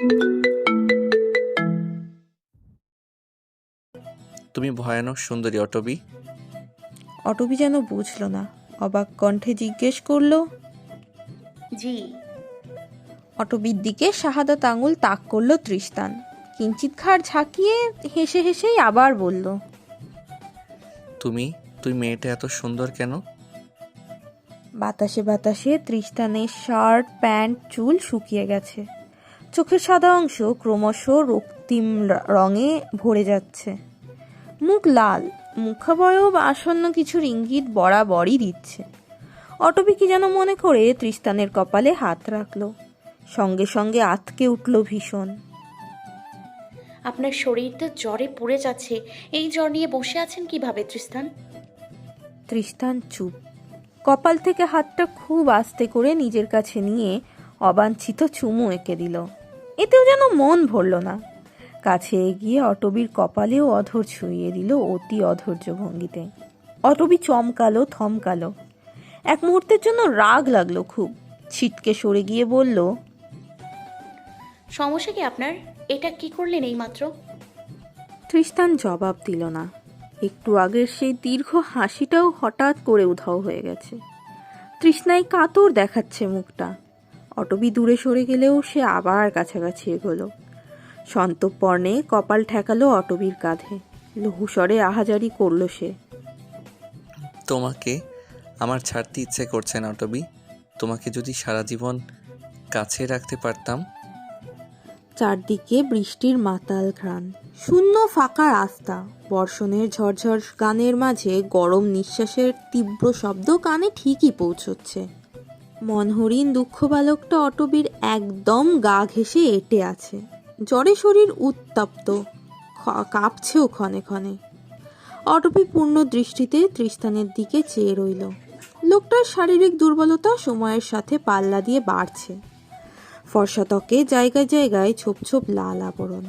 তুমি ভয়ানক সুন্দরী অটবি। অটবি যেন বুঝলো না। অবাক কণ্ঠে জিজ্ঞেস করল জি। অটবির দিকে শাহাদাত আঙুল তাক করল তৃষ্তান কিঞ্চিত ঘাড় ঝাঁকিয়ে হেসে হেসেই আবার বলল তুমি তুই মেয়েটা এত সুন্দর কেন? বাতাসে বাতাসে তৃষ্তানের শার্ট প্যান্ট চুল শুকিয়ে গেছে। চোখের সাদা অংশ ক্রমশ রক্তিম রঙে ভরে যাচ্ছে। মুখ লাল মুখাবয়ব আসন্ন কিছুর ইঙ্গিত বরাবরই দিচ্ছে। অটবি কি যেন মনে করে তৃষ্তানের কপালে হাত রাখল। সঙ্গে সঙ্গে আতকে উঠল ভীষণ। আপনার শরীরটা জ্বরে পুড়ে যাচ্ছে। এই জ্বর নিয়ে বসে আছেন কীভাবে তৃস্তান তৃষ্টান চুপ। কপাল থেকে হাতটা খুব আস্তে করে নিজের কাছে নিয়ে অবাঞ্ছিত চুমু এঁকে দিল। এতেও যেন মন ভরল না। কাছে এগিয়ে অটবির কপালেও অধর ছুঁয়ে দিল অতি অধৈর্য ভঙ্গিতে। অটবি চমকালো থমকালো। এক মুহূর্তের জন্য রাগ লাগল খুব। ছিটকে সরে গিয়ে বলল সমস্যা কি আপনার? এটা কি করলেন এইমাত্র? তৃষ্টান জবাব দিল না। একটু আগের সেই দীর্ঘ হাসিটাও হঠাৎ করে উধাও হয়ে গেছে। তৃষ্ণায় কাতর দেখাচ্ছে মুখটা। অটবি দূরে সরে গেলেও সে আবার কাছাকাছি এগোলো। সন্তপর্ণে কপাল ঠেকালো অটবির কাঁধে। লহুস্বরে আহাজারি করল সে। তোমাকে আমার ছাড়তে ইচ্ছে করছে না অটবি। তোমাকে যদি সারা জীবন কাছে রাখতে পারতাম। চারদিকে বৃষ্টির মাতাল ঘ্রাণ। শূন্য ফাঁকা রাস্তা। বর্ষণের ঝরঝর গানের মাঝে গরম নিঃশ্বাসের তীব্র শব্দ কানে ঠিকই পৌঁছচ্ছে। মনহরিণ দুঃখ বালকটা অটবির একদম গা ঘেঁষে এঁটে আছে। জ্বরে শরীর উত্তপ্ত কাঁপছেও ক্ষণে ক্ষণে। অটবি পূর্ণ দৃষ্টিতে তৃষ্তানের দিকে চেয়ে রইল। লোকটার শারীরিক দুর্বলতা সময়ের সাথে পাল্লা দিয়ে বাড়ছে। ফর্সা ত্বকে জায়গায় জায়গায় ছোপ ছোপ লাল আবরণ।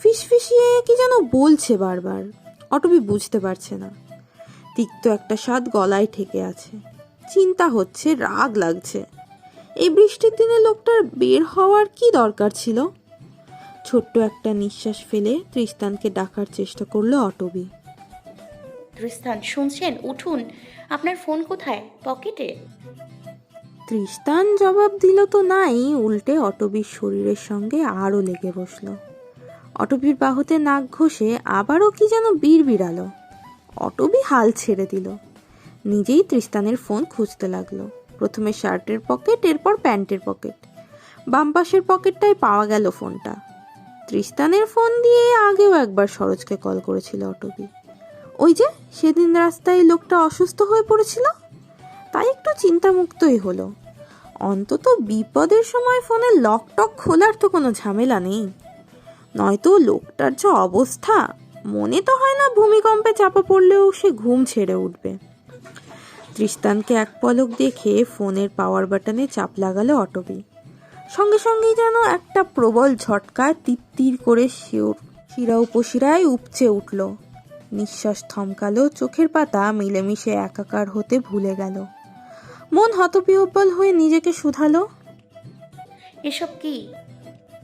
ফিসফিসিয়ে কি যেন বলছে বারবার। অটবি বুঝতে পারছে না। তিক্ত একটা স্বাদ গলায় ঠেকে আছে। চিন্তা হচ্ছে রাগ লাগছে। এই বৃষ্টির দিনে লোকটার বের হওয়ার কি দরকার ছিল? ছোট্ট একটা নিঃশ্বাস ফেলে তৃষ্তানকে ডাকার চেষ্টা করল অটবি। তৃস্তান শুনছেন? উঠুন। আপনার ফোন কোথায়? পকেটে? তৃষ্তান জবাব দিল তো নাই উল্টে অটবির শরীরের সঙ্গে আরও লেগে বসল। অটবির বাহুতে নাক ঘষে আবারও কি যেন বীর বিড়ালো অটবি হাল ছেড়ে দিল। নিজেই তৃষ্তানের ফোন খুঁজতে লাগল। প্রথমে শার্টের পকেট, এরপর প্যান্টের পকেট। বাম পাশের পকেটটায় পাওয়া গেল ফোনটা। তৃষ্তানের ফোন দিয়ে আগেও একবার সরোজকে কল করেছিল অটবি ওই যে, সেদিন রাস্তায় লোকটা অসুস্থ হয়ে পড়েছিল? তাই একটু চিন্তামুক্তই হলো। অন্তত বিপদের সময় ফোনে লক টক খোলার তো কোনো ঝামেলা নেই। নয়তো লোকটার যা অবস্থা, মনে তো হয় না ভূমিকম্পে চাপা পড়লেও সে ঘুম ছেড়ে উঠবে। তৃষ্তানকে এক পলক দেখে ফোনের পাওয়ার বাটনে চাপ লাগালো অটবি। সঙ্গে সঙ্গেই যেন একটা প্রবল ঝটকায় তিত্তির করে শিওর শিরা উপশিরায় উপচে উঠল। নিঃশ্বাস থমকালো চোখের পাতা মিলেমিশে একাকার হতে ভুলে গেল। মন হতবিহ্বল হয়ে নিজেকে শুধালো। এসব কি?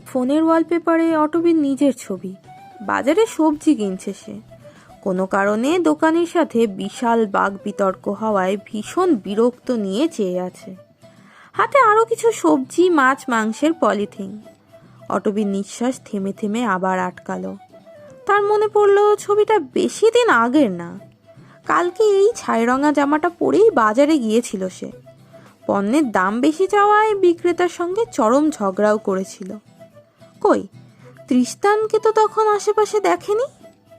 ফোনের ওয়ালপেপারে অটবির নিজের ছবি। বাজারে সবজি কিনছে সে। কোনো কারণে দোকানের সাথে বিশাল বাঘ বিতর্ক হওয়ায় ভীষণ বিরক্ত নিয়ে চেয়ে আছে। হাতে আরও কিছু সবজি, মাছ, মাংসের পলিথিন। অটবির নিঃশ্বাস থেমে থেমে আবার আটকালো। তার মনে পড়ল, ছবিটা বেশি দিন আগের না। কালকে এই ছাইরঙা জামাটা পরেই বাজারে গিয়েছিল সে। পণ্যের দাম বেশি চাওয়ায় বিক্রেতার সঙ্গে চরম ঝগড়াও করেছিল। কই তৃষ্তানকে তো তখন আশেপাশে দেখেনি?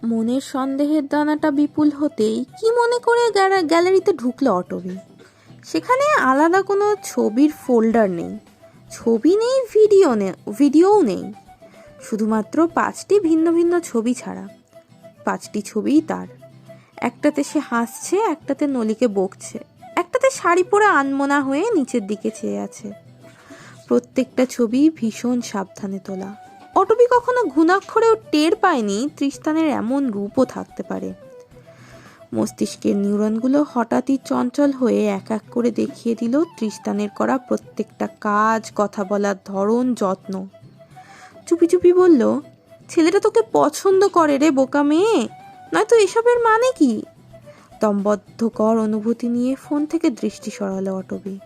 মনের সন্দেহের দানাটা বিপুল হতেই কি মনে করে গ্যালারিতে ঢুকলো অটবি? সেখানে আলাদা কোনো ছবির ফোল্ডার নেই। ছবি নেই, ভিডিও নেই ভিডিওও নেই। শুধুমাত্র পাঁচটি ভিন্ন ভিন্ন ছবি ছাড়া। পাঁচটি ছবিই তার। একটাতে সে হাসছে, একটাতে নলিকে বকছে। একটাতে শাড়ি পরে আনমনা হয়ে নিচের দিকে চেয়ে আছে। প্রত্যেকটা ছবি ভীষণ সাবধানে তোলা। অটবি কখনো ঘুণাক্ষরেও টের পায়নি তৃষ্তানের এমন রূপও থাকতে পারে। মস্তিষ্কের নিউরনগুলো হঠাৎই চঞ্চল হয়ে এক এক করে দেখিয়ে দিল তৃষ্তানের করা প্রত্যেকটা কাজ, কথা বলার ধরন, যত্ন। চুপি চুপি বলল, ছেলেটা তোকে পছন্দ করে রে, বোকা মেয়ে। নয়তো এসবের মানে কি? দমবদ্ধকর অনুভূতি নিয়ে ফোন থেকে দৃষ্টি সরালো অটবি।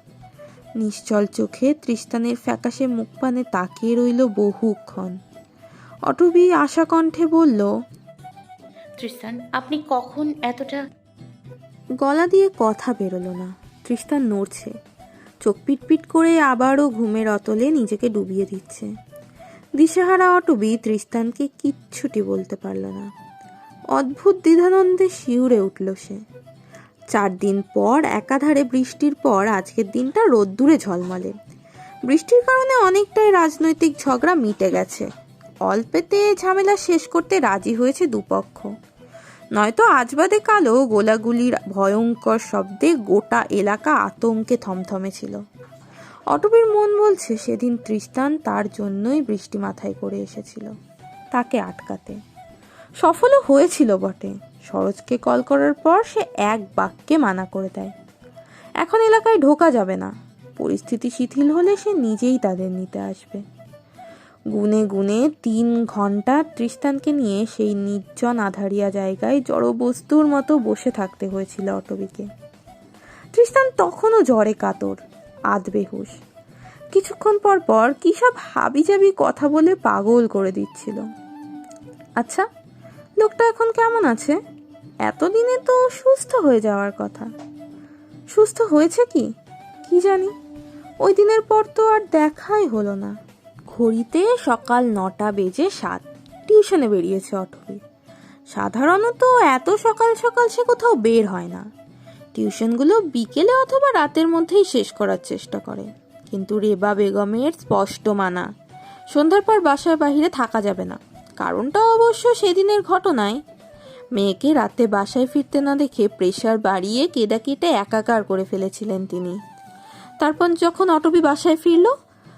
নিশ্চল চোখে তৃষ্তানের ফ্যাকাশে মুখপানে তাকিয়ে রইল বহুক্ষণ। অটবি আশা কণ্ঠে বলল তৃষ্টান আপনি কখন এতটা গলা দিয়ে কথা বেরোলো না। তৃষ্তান নড়ছে। চোখ পিটপিট করে আবারও ঘুমের অতলে নিজেকে ডুবিয়ে দিচ্ছে। দিশেহারা অটবি তৃষ্তানকে কিচ্ছুটি বলতে পারল না। অদ্ভুত দ্বিধানন্দে শিউরে উঠল সে। চার দিন পর একাধারে বৃষ্টির পর আজকের দিনটা রোদ্দুরে ঝলমলে। বৃষ্টির কারণে অনেকটাই রাজনৈতিক ঝগড়া মিটে গেছে। অল্পেতে ঝামেলা শেষ করতে রাজি হয়েছে দুপক্ষ। নয়তো আজ বাদে কালো গোলাগুলির ভয়ঙ্কর শব্দে গোটা এলাকা আতঙ্কে থমথমে ছিল। অটবির মন বলছে সেদিন তৃষ্টান তার জন্যই বৃষ্টি মাথায় করে এসেছিল। তাকে আটকাতে। সফলও হয়েছিল বটে। সরোজকে কল করার পর সে এক বাক্যে মানা করে দেয়। এখন এলাকায় ঢোকা যাবে না। পরিস্থিতি শিথিল হলে সে নিজেই তাদের নিতে আসবে। গুনে গুনে তিন ঘণ্টা তৃষ্টানকে নিয়ে সেই নির্জন আধারিয়া জায়গায় জড়বস্তুর মতো বসে থাকতে হয়েছিল অটবিকে তৃষ্টান তখনও জ্বরে কাতর আধ বেহুশ কিছুক্ষণ পর পর কী সব হাবিজাবি কথা বলে পাগল করে দিচ্ছিল। আচ্ছা লোকটা এখন কেমন আছে? এতদিনে তো সুস্থ হয়ে যাওয়ার কথা। সুস্থ হয়েছে কি? কি জানি? ওই দিনের পর তো আর দেখাই হলো না। ঘড়িতে সকাল নটা বেজে সাত। টিউশনে বেরিয়েছে অটবি সাধারণত এত সকাল সকাল সে কোথাও বের হয় না। টিউশনগুলো বিকেলে অথবা রাতের মধ্যেই শেষ করার চেষ্টা করে। কিন্তু রেবা বেগমের স্পষ্ট মানা, সন্ধ্যার পর বাসার বাইরে থাকা যাবে না। কারণটা অবশ্য সেদিনের ঘটনায়। মেয়েকে রাতে বাসায় ফিরতে না দেখে প্রেশার বাড়িয়ে কেদা কেটে একাকার করে ফেলেছিলেন তিনি। তারপর যখন অটবি বাসায় ফিরল,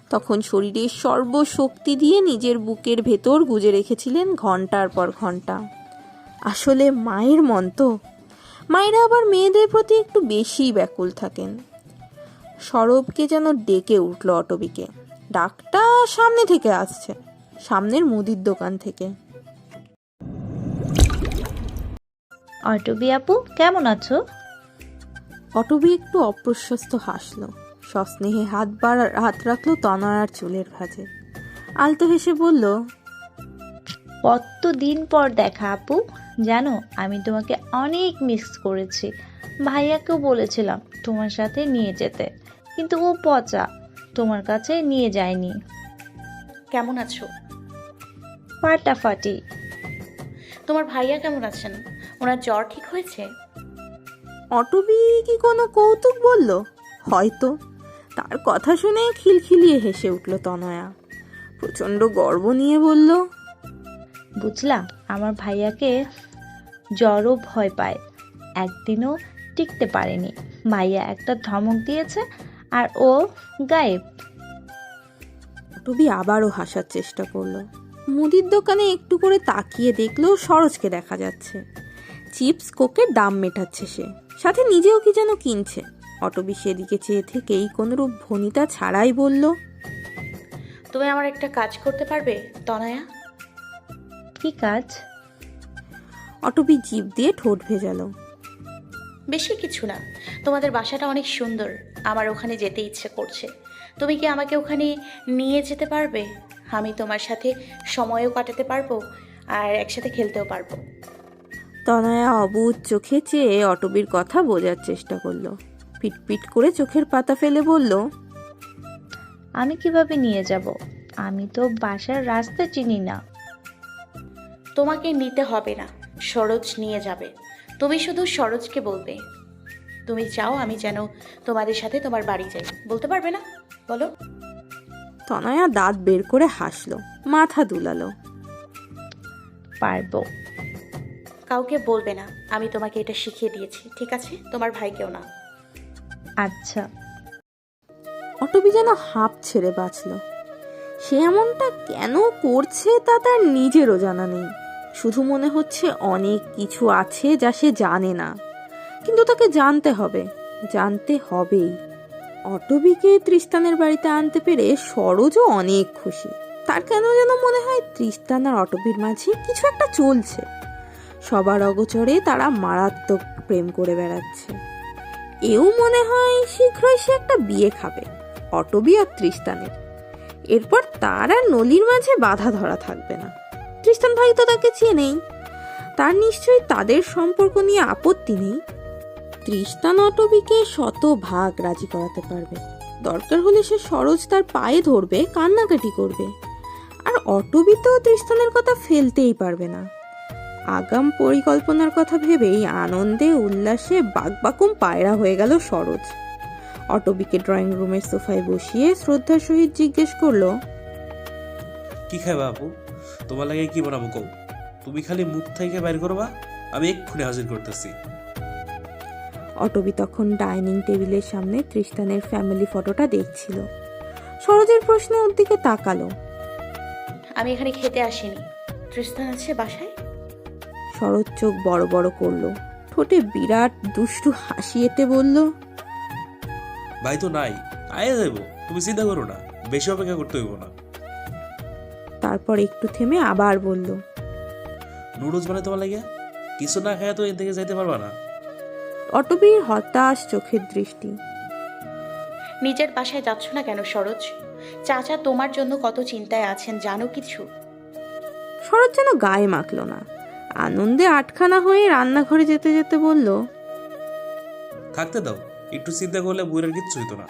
তখন শরীরের সর্বশক্তি দিয়ে নিজের বুকের ভেতর গুজে রেখেছিলেন ঘণ্টার পর ঘণ্টা। আসলে মায়ের মন তো। মায়েরা আবার মেয়েদের প্রতি একটু বেশিই ব্যাকুল থাকেন। সরবকে যেন ডেকে উঠল অটবিকে। ডাকটা সামনে থেকে আসছে সামনের মুদির দোকান থেকে। অটবি আপু কেমন আছো? অটবি একটু অপ্রশস্ত হাসলো। সস্নেহে হাত বাড়ার হাত রাখল তনয়ার চুলের ভাঁজে। আলতো হেসে বলল কত দিন পর দেখা আপু। জানো আমি তোমাকে অনেক মিস করেছি। ভাইয়াকেও বলেছিলাম তোমার সাথে নিয়ে যেতে। কিন্তু ও পচা তোমার কাছে নিয়ে যায়নি। কেমন আছো? ফাটাফাটি তোমার ভাইয়া কেমন আছেন? ওনার জ্বর ঠিক হয়েছে? অটবি কি কোনো কৌতুক বলল? হয়তো। তার কথা শুনে খিলখিলিয়ে হেসে উঠল তনয়া। প্রচণ্ড গর্ব নিয়ে বলল বুঝলা আমার ভাইয়াকে জ্বরও ভয় পায়। একদিনও টিকতে পারেনি। ভাইয়া একটা ধমক দিয়েছে আর ও গায়েব। টুবি আবারও হাসার চেষ্টা করল। মুদির দোকানে একটু করে তাকিয়ে দেখল সরোজকে দেখা যাচ্ছে। চিপস কোকের দাম মেটাচ্ছে সে। সাথে নিজেও কি যেন কিনছে। অটবি সেদিকে চেয়ে থেকেই কোনরূপ ভনিতা ছাড়াই বলল তুমি আমার একটা কাজ করতে পারবে তনয়া? কি কাজ? অটবি জিভ দিয়ে ঠোঁট ভেজালো। বেশি কিছু না। তোমাদের বাসাটা অনেক সুন্দর। আমার ওখানে যেতে ইচ্ছে করছে। তুমি কি আমাকে ওখানে নিয়ে যেতে পারবে? আমি তোমার সাথে সময়ও কাটাতে পারব আর একসাথে খেলতেও পারব। তনয়া অবুধ চোখে চেয়ে অটবির কথা বোঝার চেষ্টা করল। পিটপিট করে চোখের পাতা ফেলে বলল আমি কীভাবে নিয়ে যাব? আমি তো বাসার রাস্তা চিনি না। তোমাকে নিতে হবে না সরোজ নিয়ে যাবে। তুমি শুধু সরোজকে বলবে। তুমি চাও আমি যেন তোমাদের সাথে তোমার বাড়ি যাই। বলতে পারবে না? বলো। তনয়া দাঁত বের করে হাসলো মাথা দুলালো। পারব। কাউকে বলবে না আমি তোমাকে এটা শিখিয়ে দিয়েছি ঠিক আছে? তোমার ভাইকেও না। আচ্ছা। অটবি যেন হাঁপ ছেড়ে বাঁচল। সে এমনটা কেন করছে তা তার নিজেরও জানা নেই। শুধু মনে হচ্ছে অনেক কিছু আছে যা সে জানে না। কিন্তু তাকে জানতে হবে জানতে হবেই। অটবিকে তৃষ্টানের বাড়িতে আনতে পেরে সরোজও অনেক খুশি। তার কেন যেন মনে হয় তৃষ্টান আর অটবির মাঝে কিছু একটা চলছে। সবার অগোচরে তারা মারাত্মক প্রেম করে বেড়াচ্ছে। এও মনে হয় শীঘ্রই সে একটা বিয়ে খাবে, অটবি আর তৃষ্টানের এরপর তার আর নলির মাঝে বাধা ধরা থাকবে না। তৃষ্টান ভাই তো তাকে চেনেই। তার নিশ্চয়ই তাদের সম্পর্ক নিয়ে আপত্তি নেই। তৃষ্টান অটবিকে শত ভাগ রাজি করাতে পারবে। দরকার হলে সে সরোজ তার পায়ে ধরবে, কান্নাকাটি করবে। আর অটবি তো তৃষ্টানের কথা ফেলতেই পারবে না। আগাম পরিকল্পনার কথা ভেবেই আনন্দে, উল্লাসে বাকবাকুম পায়রা হয়ে গেল সরোজ। অটবিকে ড্রয়িং রুমের সোফায় বসিয়ে শ্রদ্ধার সহিত জিজ্ঞেস করল, কি খাইবা আপু? তোমার লাগে কি বানাবো কও? তুমি খালি মুখ থেকে বাইর করবা, আমি এক্ষুনি হাজির করতেছি। অটবি তখন ডাইনিং টেবিলের সামনে তৃষ্টানের ফ্যামিলি ফটোটা দেখছিল। সরোজের প্রশ্নে ওর দিকে তাকালো। আমি এখানে খেতে আসিনি। তৃষ্ণা আছে বাসায়? শরৎ চোখ বড় বড় করল। ঠোঁটে বিরাট দুষ্টু হাসি এঁটে বলল ভাই তো নাই আয়ে যাইব। তুমি চিন্তা করো না বেশি অপেক্ষা করতে হইব না। তারপর একটু থেমে আবার বলল নুডলস বানাই তোমার লাগে কিছু না খায় তো এর থেকে যাইতে পারবা না। অটবির হতাশ চোখের দৃষ্টি। নিজের বাসায় যাচ্ছ না কেন সরোজ? চাচা তোমার জন্য কত চিন্তায় আছেন জানো কিছু? শরৎ যেন গায়ে মাখলো না। আনন্দে আটখানা হয়ে রান্নাঘরে যেতে যেতে বলল থাকতে দাও একটু চিন্তা করলে বইয়ের কিচ্ছু হইতো না।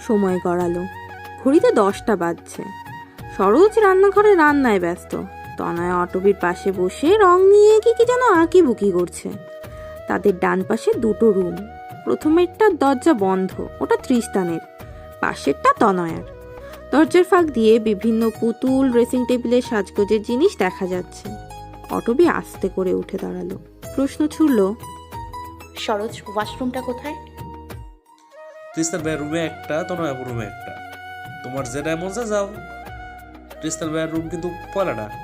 সময় গড়ালো। ঘড়িতে দশটা বাজছে। সরোজ রান্নাঘরে রান্নায় ব্যস্ত। তনয় অটবির পাশে বসে রং নিয়ে কি কি যেন আঁকি বুকি করছে। তাদের ডান পাশে দুটো রুম। প্রথমেরটার দরজা বন্ধ ওটা ত্রিস্তানের। পাশেরটা তনয়ার। দরজার ফাঁক দিয়ে বিভিন্ন পুতুল ড্রেসিং টেবিলের সাজগোজের জিনিস দেখা যাচ্ছে। অটবি আস্তে করে উঠে দাঁড়াল। প্রশ্ন ছুড়ল সরোজ ওয়াশরুমটা কোথায়? ক্রিস্টাল ভাইয়ের রুমে একটা তোমার রুমে একটা। তোমার যেটা এমন যা যাও। ক্রিস্টাল ভাইয়ের রুম কিন্তু পয়লাটা